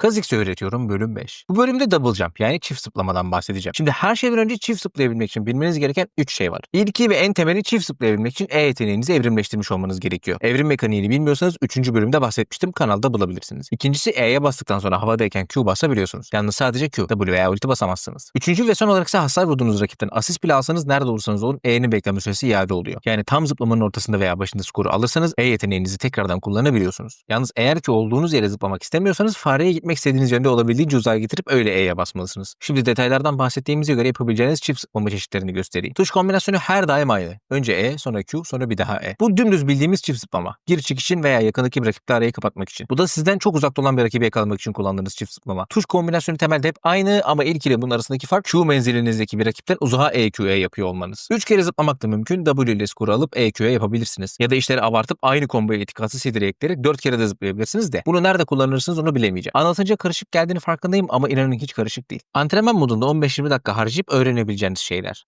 Kazix öğretiyorum bölüm 5. Bu bölümde double jump yani çift zıplamadan bahsedeceğim. Şimdi her şeyden önce çift zıplayabilmek için bilmeniz gereken 3 şey var. İlki ve en temeli çift zıplayabilmek için E yeteneğinizi evrimleştirmiş olmanız gerekiyor. Evrim mekaniğini bilmiyorsanız 3. bölümde bahsetmiştim kanalda bulabilirsiniz. İkincisi E'ye bastıktan sonra havadayken Q basabiliyorsunuz. Yalnız sadece Q, W veya ulti basamazsınız. Üçüncü ve son olarak ise hasar vurduğunuz rakipten asist bile alsanız nerede olursanız olun E'nin bekleme süresi iade oluyor. Yani tam zıplamanın ortasında veya başında skoru alırsanız E yeteneğinizi tekrardan kullanabiliyorsunuz. Yalnız eğer ki olduğunuz yere zıplamak istemiyorsanız fareye gitmek istediğiniz yönde olabildiğince uzağa getirip öyle E'ye basmalısınız. Şimdi detaylardan bahsettiğimize göre yapabileceğiniz çift zıplama çeşitlerini göstereyim. Tuş kombinasyonu her daim aynı. Önce E, sonra Q, sonra bir daha E. Bu dümdüz bildiğimiz çift zıplama. Gir çık için veya yakındaki bir rakiple arayı kapatmak için. Bu da sizden çok uzakta olan bir rakibi yakalamak için kullandığınız çift zıplama. Tuş kombinasyonu temelde hep aynı ama ilk ile bunun arasındaki fark Q menzilinizdeki bir rakipten uzağa EQ'ye yapıyor olmanız. 3 kere zıplamak da mümkün. W ile skoru alıp EQ'ye yapabilirsiniz. Ya da işleri abartıp aynı komboya itikatsız ekleyerek 4 kere de zıplayabilirsiniz de. Bunu nerede kullanırsınız onu bilemeyeceğim. Anlatınca karışık geldiğini farkındayım ama inanın hiç karışık değil. Antrenman modunda 15-20 dakika harcayıp öğrenebileceğiniz şeyler.